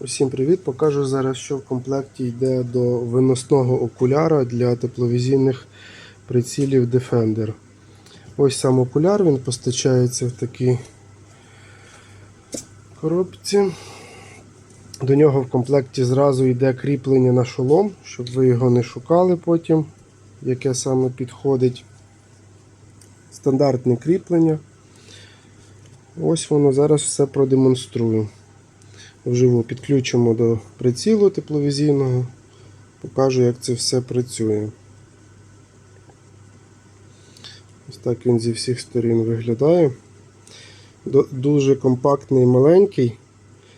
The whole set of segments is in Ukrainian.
Усім привіт! Покажу зараз, що в комплекті йде до виносного окуляра для тепловізійних прицілів Defender. Ось сам окуляр, він постачається в такій коробці. До нього в комплекті зразу йде кріплення на шолом, щоб ви його не шукали потім, яке саме підходить. Стандартне кріплення. Ось воно зараз все продемонструю вживу підключимо до прицілу тепловізійного, покажу, як це все працює. Ось так він зі всіх сторін виглядає. Дуже компактний і маленький.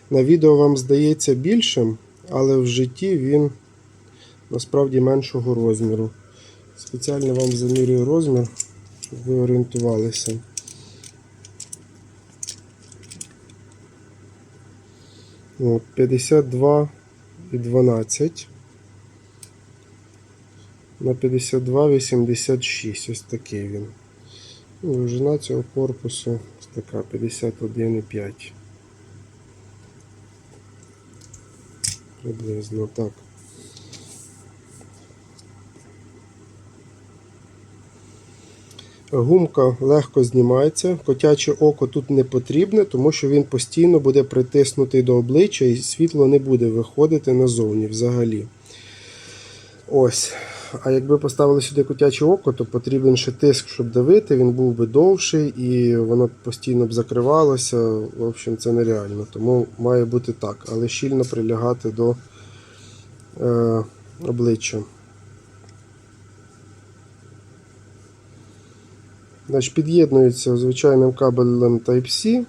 На відео вам здається більшим, але в житті він насправді меншого розміру. Спеціально вам замірюю розмір, щоб ви орієнтувалися. От, 52 і 12 на 52,86. Ось такий він. Ну, Довжина цього корпусу ось така 51,5. Приблизно так. Гумка легко знімається, котяче око тут не потрібне, тому що він постійно буде притиснутий до обличчя і світло не буде виходити назовні взагалі. Ось. А якби поставили сюди котяче око, то потрібен ще тиск, щоб давити, він був би довший і воно постійно б закривалося. В общем, це нереально. Тому має бути так, але щільно прилягати до е, обличчя. Значить, під'єднується звичайним кабелем Type-C.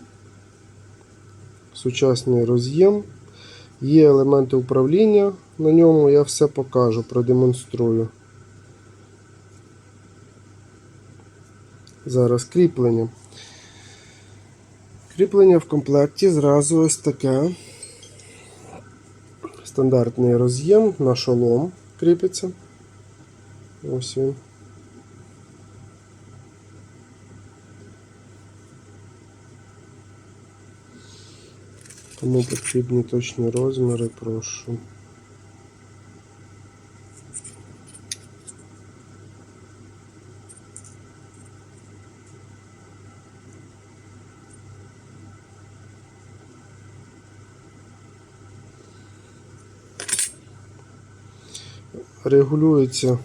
Сучасний роз'єм. Є елементи управління на ньому, я все покажу, продемонструю. Зараз кріплення. Кріплення в комплекті зразу ось таке. Стандартний роз'єм на шолом кріпиться. Ось він. Кому потрібні точні розміри, прошу. Регулюється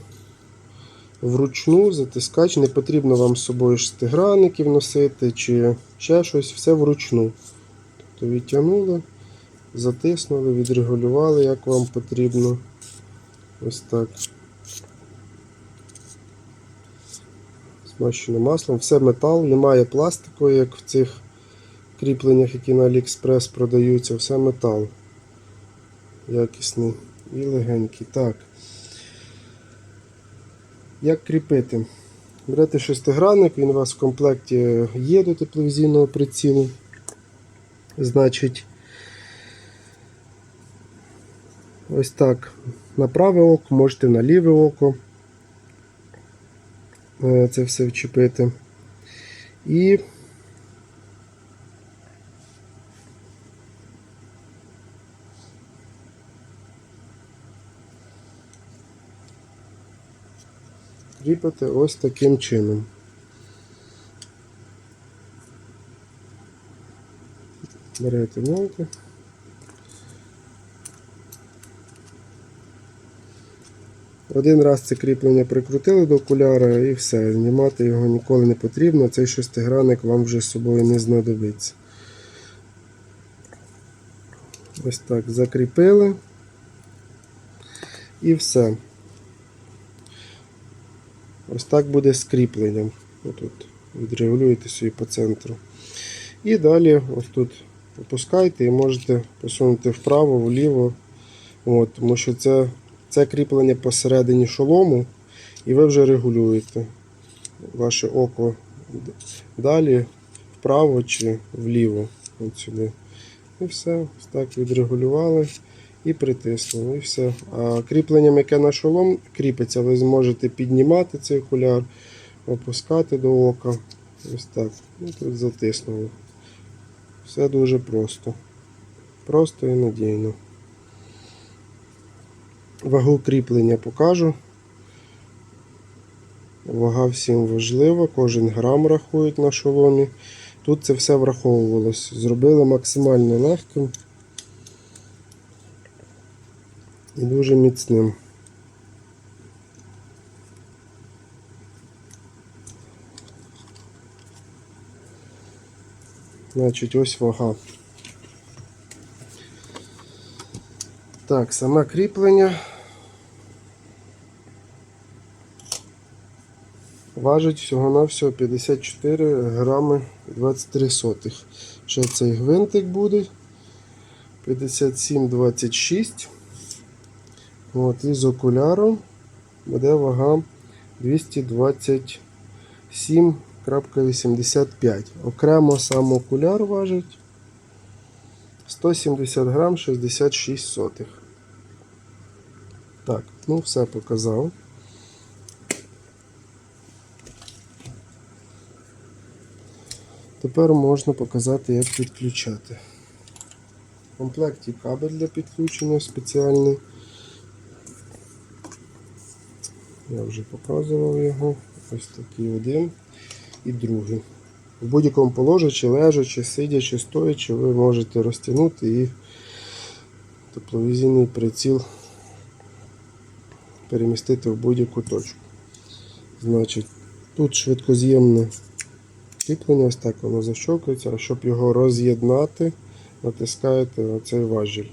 вручну затискач, не потрібно вам з собою шестигранників носити чи ще щось, все вручну. То відтягнули, затиснули, відрегулювали, як вам потрібно. Ось так. Змащено маслом. Все метал, немає пластику, як в цих кріпленнях, які на AliExpress продаються, все метал. Якісний і легенький. Так. Як кріпити? Берете шестигранник, він у вас в комплекті є до тепловізійного прицілу. Значить, ось так на праве око, можете на ліве око е, це все вчепити. І кріпити ось таким чином. Берете молку. Один раз це кріплення прикрутили до окуляра і все. Знімати його ніколи не потрібно. Цей шестигранник вам вже з собою не знадобиться. Ось так закріпили. І все. Ось так буде з кріпленням. Отут відрегулюєте собі по центру. І далі ось тут опускайте і можете посунути вправо, вліво. От, тому що це, це кріплення посередині шолому, і ви вже регулюєте ваше око далі, вправо чи вліво. От сюди. І все, так відрегулювали і притиснули. І все. А кріпленням, яке на шолом кріпиться, ви зможете піднімати цей окуляр, опускати до ока. Ось так. І тут затиснули. Все дуже просто. Просто і надійно. Вагу кріплення покажу. Вага всім важлива, кожен грам рахують на шоломі. Тут це все враховувалось. Зробили максимально легким і дуже міцним. Значить, ось вага. Так, саме кріплення. Важить всього-навсього 54 грами 23 сотих. Ще цей гвинтик буде 57,26. От, і з окуляром буде вага 227,85. Окремо сам окуляр важить 170 грам 66 сотих. Так, ну все показав. Тепер можна показати, як підключати. В комплекті кабель для підключення спеціальний. Я вже показував його. Ось такий один і другий. В будь-якому положенні, лежачи, сидячи, стоячи, ви можете розтягнути і тепловізійний приціл перемістити в будь-яку точку. Значить, тут швидкоз'ємне кріплення, ось так воно защокується, а щоб його роз'єднати, натискаєте на цей важіль.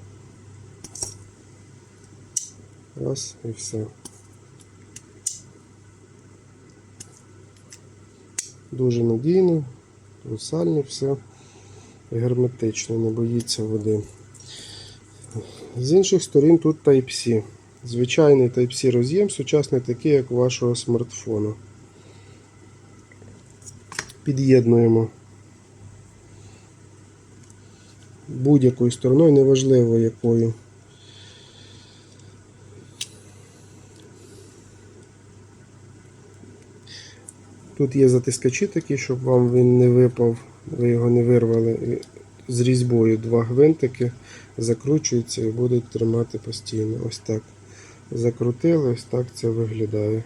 Раз і все. Дуже надійно, трусальне все герметично, не боїться води. З інших сторін тут Type-C. Звичайний Type-C роз'єм, сучасний такий, як у вашого смартфона. Під'єднуємо будь-якою стороною, неважливо якою. Тут є затискачі такі, щоб вам він не випав, ви його не вирвали. З різьбою два гвинтики закручуються і будуть тримати постійно. Ось так. Закрутили, ось так це виглядає.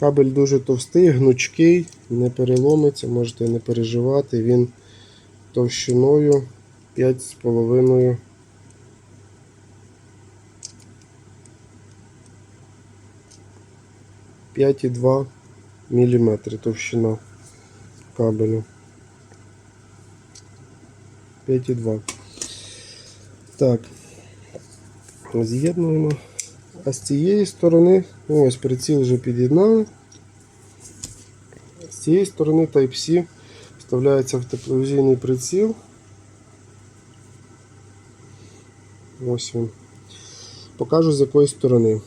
Кабель дуже товстий, гнучкий, не переломиться, можете не переживати. Він товщиною 5,5 5,2 мм товщина кабелю. 5,2. Так, з'єднуємо. А з цієї сторони, ось приціл вже під'єднали. З цієї сторони Type-C вставляється в тепловізійний приціл. Ось він. Покажу з якої сторони.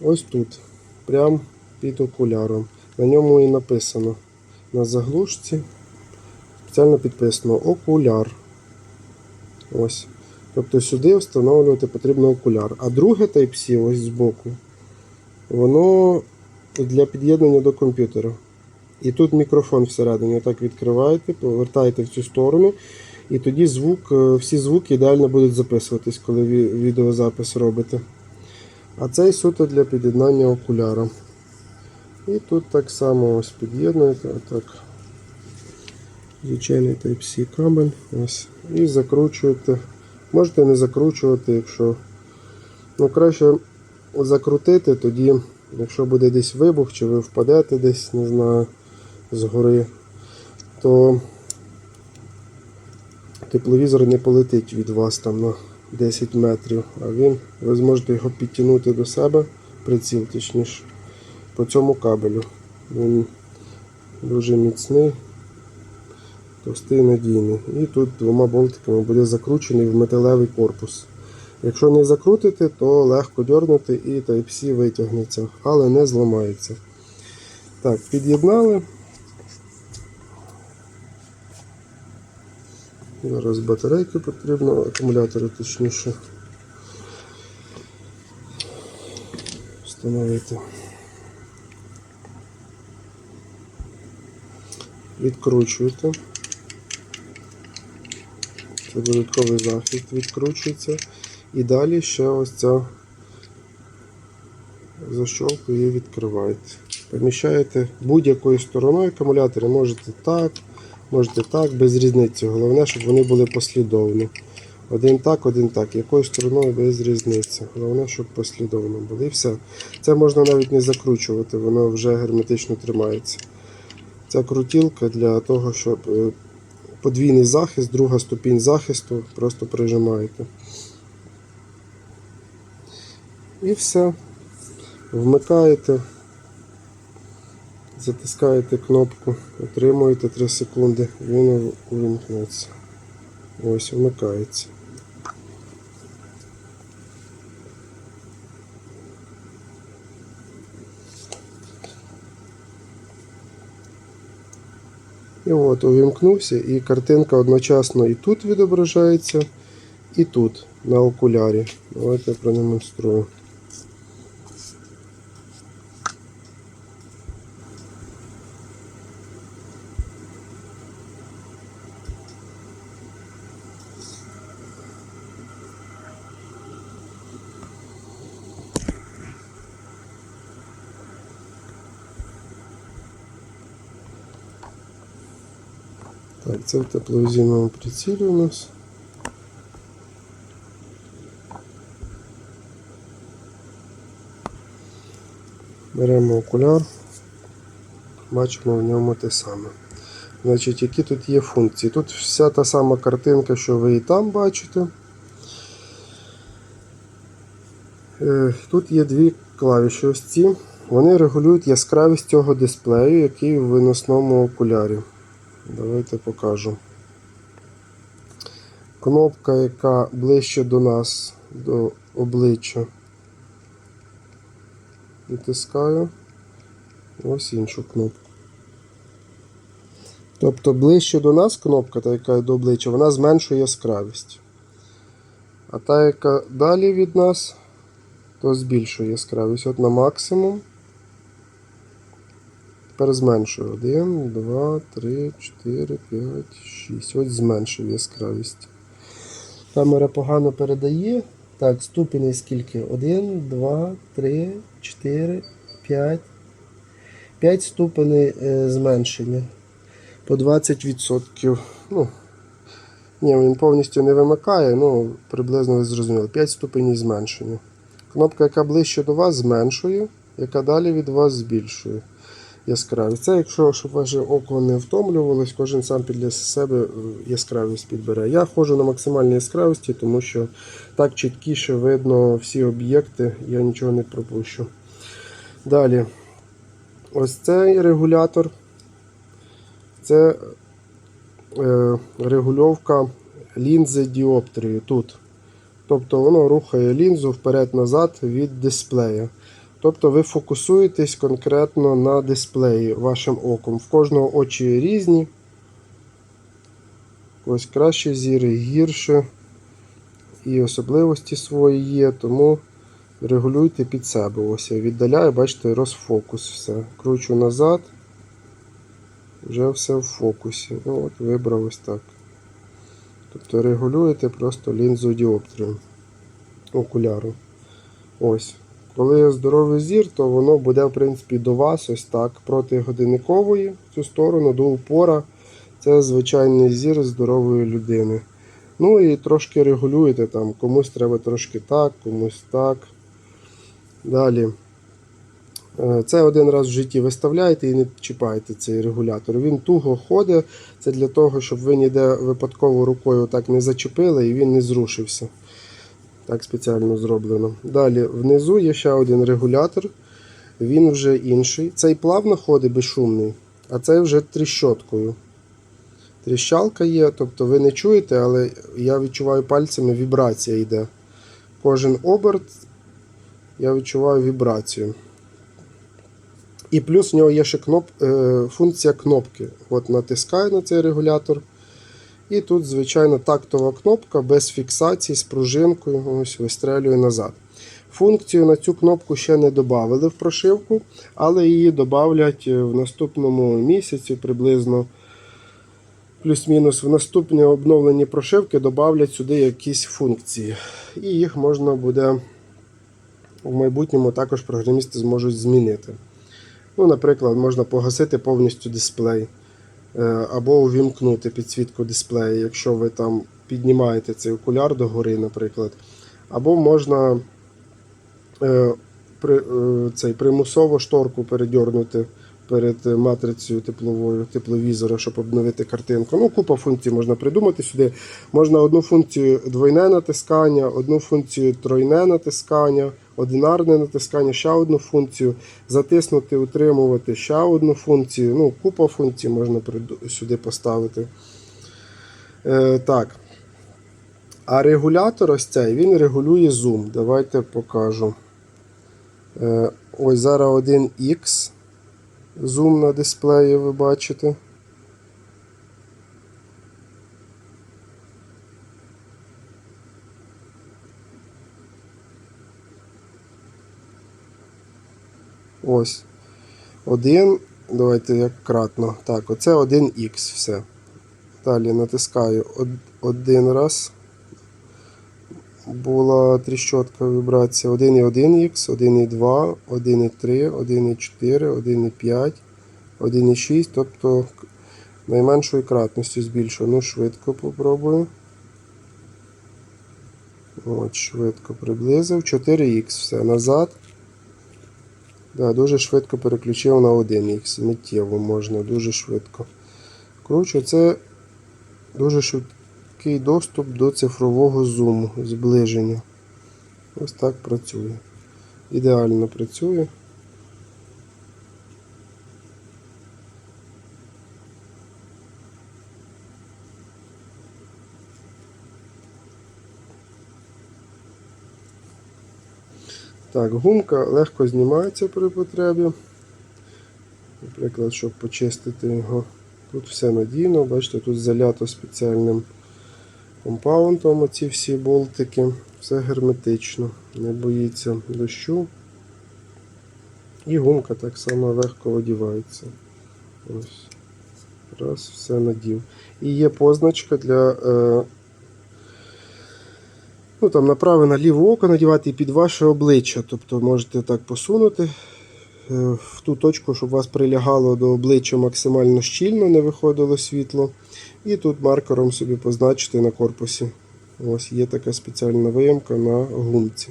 Ось тут, прямо під окуляром. На ньому і написано на заглушці. Спеціально підписано окуляр. Ось. Тобто сюди встановлювати потрібно окуляр. А друге Type-C ось збоку, воно для під'єднання до комп'ютера. І тут мікрофон всередині. Отак відкриваєте, повертаєте в цю сторону, і тоді звук, е, всі звуки ідеально будуть записуватись, коли ві- відеозапис робите. А цей суто для під'єднання окуляра. І тут так само ось під'єднуєте, отак. Звичайний Type-C кабель. Ось. І закручуєте. Можете не закручувати, якщо ну, краще закрутити, тоді, якщо буде десь вибух, чи ви впадете десь, не знаю, з гори, то тепловізор не полетить від вас там на 10 метрів, а він, ви зможете його підтягнути до себе, приціл точніше, по цьому кабелю. Він дуже міцний, товстий і надійний. І тут двома болтиками буде закручений в металевий корпус. Якщо не закрутити, то легко дьорнути і Type-C витягнеться, але не зламається. Так, під'єднали. Зараз батарейки потрібно, акумулятори точніше встановити. Відкручуєте. Це додатковий захист відкручується. І далі ще ось ця защолку її відкриваєте. Поміщаєте будь-якою стороною акумулятори, можете так, можете так, без різниці. Головне, щоб вони були послідовні. Один так, один так. Якою стороною без різниці. Головне, щоб послідовно були. І все. Це можна навіть не закручувати, воно вже герметично тримається. Ця крутілка для того, щоб е, подвійний захист, друга ступінь захисту, просто прижимаєте. І все. Вмикаєте, затискаєте кнопку, отримуєте 3 секунди, він увімкнеться. Ось, вмикається. І от увімкнувся, і картинка одночасно і тут відображається, і тут, на окулярі. Давайте я продемонструю. Так, це в тепловізійному прицілі у нас. Беремо окуляр, бачимо в ньому те саме. Значить, які тут є функції? Тут вся та сама картинка, що ви і там бачите. Е, Тут є дві клавіші ось ці. Вони регулюють яскравість цього дисплею, який в виносному окулярі. Давайте покажу. Кнопка, яка ближче до нас, до обличчя. Натискаю. Ось іншу кнопку. Тобто ближче до нас кнопка, та яка до обличчя, вона зменшує яскравість. А та, яка далі від нас, то збільшує яскравість. От на максимум. Тепер зменшую. 1, 2, 3, 4, 5, 6. Ось зменшив яскравість. Камера погано передає. Так, ступені скільки? 1, 2, 3, 4, 5. 5 ступеней е, зменшення. По 20%. Ну, ні, він повністю не вимикає, ну, приблизно ви зрозуміли. 5 ступенів зменшення. Кнопка, яка ближче до вас, зменшує, яка далі від вас збільшує яскравість. Це якщо щоб ваше око не втомлювалось, кожен сам для себе е, яскравість підбере. Я ходжу на максимальній яскравості, тому що так чіткіше видно всі об'єкти, я нічого не пропущу. Далі, ось цей регулятор. Це е, регульовка лінзи діоптрії тут. Тобто воно рухає лінзу вперед-назад від дисплея. Тобто ви фокусуєтесь конкретно на дисплеї вашим оком. В кожного очі різні. Ось краще зіри, гірше. І особливості свої є, тому регулюйте під себе. Ось я віддаляю, бачите, розфокус. Все. Кручу назад. Вже все в фокусі. Ну, от Вибрав ось так. Тобто регулюєте просто лінзу діоптрію окуляру. Ось. Коли є здоровий зір, то воно буде, в принципі, до вас ось так. Проти годинникової в цю сторону, до упора. Це звичайний зір здорової людини. Ну і трошки регулюєте там. Комусь треба трошки так, комусь так. Далі. Е, Це один раз в житті виставляєте і не чіпаєте цей регулятор. Він туго ходить. Це для того, щоб ви ніде випадково рукою так не зачепили і він не зрушився. Так спеціально зроблено. Далі внизу є ще один регулятор. Він вже інший. Цей плавно ходить безшумний, а цей вже тріщоткою. Тріщалка є, тобто ви не чуєте, але я відчуваю пальцями, вібрація йде. Кожен оберт я відчуваю вібрацію. І плюс в нього є ще кноп, е, функція кнопки. От натискаю на цей регулятор. І тут, звичайно, тактова кнопка без фіксації з пружинкою. Ось вистрелює назад. Функцію на цю кнопку ще не додали в прошивку, але її додавлять в наступному місяці приблизно. плюс-мінус в наступні обновлені прошивки додавлять сюди якісь функції. І їх можна буде в майбутньому також програмісти зможуть змінити. Ну, наприклад, можна погасити повністю дисплей е, або увімкнути підсвітку дисплею, якщо ви там піднімаєте цей окуляр догори, наприклад. Або можна е, е, цей, примусово шторку передьорнути перед матрицею тепловою, тепловізора, щоб обновити картинку. Ну, купа функцій можна придумати сюди. Можна одну функцію двойне натискання, одну функцію тройне натискання, одинарне натискання, ще одну функцію, затиснути, утримувати, ще одну функцію. Ну, купа функцій можна сюди поставити. Е, так. А регулятор ось цей, він регулює зум. Давайте покажу. Е, ось зараз 1X. Зум на дисплеї ви бачите. Ось. Один. Давайте як кратно. Так, оце 1X все. Далі натискаю один раз. Була тріщотка вібрація 1,1х, 1,2, 1,3, 1,4, 1,5, 1,6, тобто найменшою кратністю збільшую. Ну, швидко попробую. От, швидко приблизив. 4х все назад. Да, дуже швидко переключив на 1х. Миттєво можна, дуже швидко. Коротше, це дуже швидкий доступ до цифрового зуму, зближення. Ось так працює. Ідеально працює. Так, гумка легко знімається при потребі. Наприклад, щоб почистити його. Тут все надійно, бачите, тут залято спеціальним компаундом оці всі болтики. Все герметично, не боїться дощу. І гумка так само легко одівається. Ось. Раз, все надів. І є позначка для. Е, ну, там, на праве на ліве око надівати і під ваше обличчя. Тобто можете так посунути в ту точку, щоб вас прилягало до обличчя максимально щільно, не виходило світло. І тут маркером собі позначити на корпусі. Ось є така спеціальна виямка на гумці.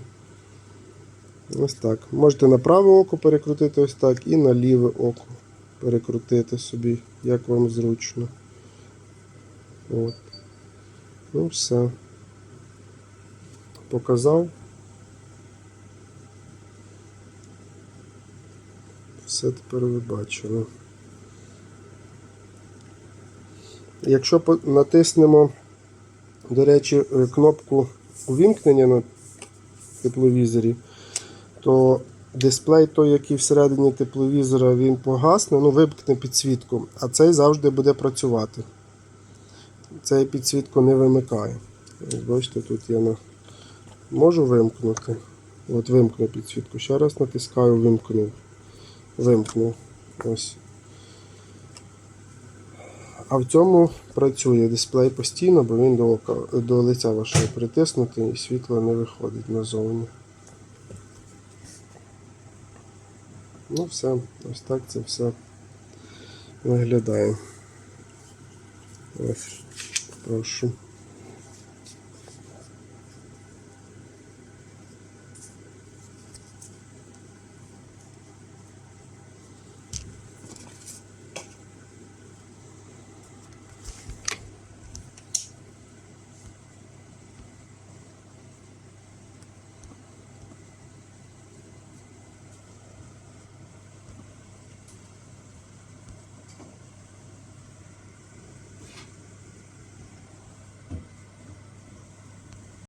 Ось так. Можете на праве око перекрутити ось так, і на ліве око перекрутити собі, як вам зручно. От. Ну, все. Показав. Все тепер ви бачили. Якщо натиснемо, до речі, е, кнопку увімкнення на тепловізорі, то дисплей той, який всередині тепловізора, він погасне, ну вимкне підсвітку, а цей завжди буде працювати. Цей підсвітку не вимикає. Бачите, тут я на... можу вимкнути. От вимкну підсвітку. Ще раз натискаю, вимкнув. Вимкнув. Ось. А в цьому працює дисплей постійно, бо він до, ока, до лиця вашого притиснутий і світло не виходить назовні. Ну все, ось так це все виглядає. Ось, прошу.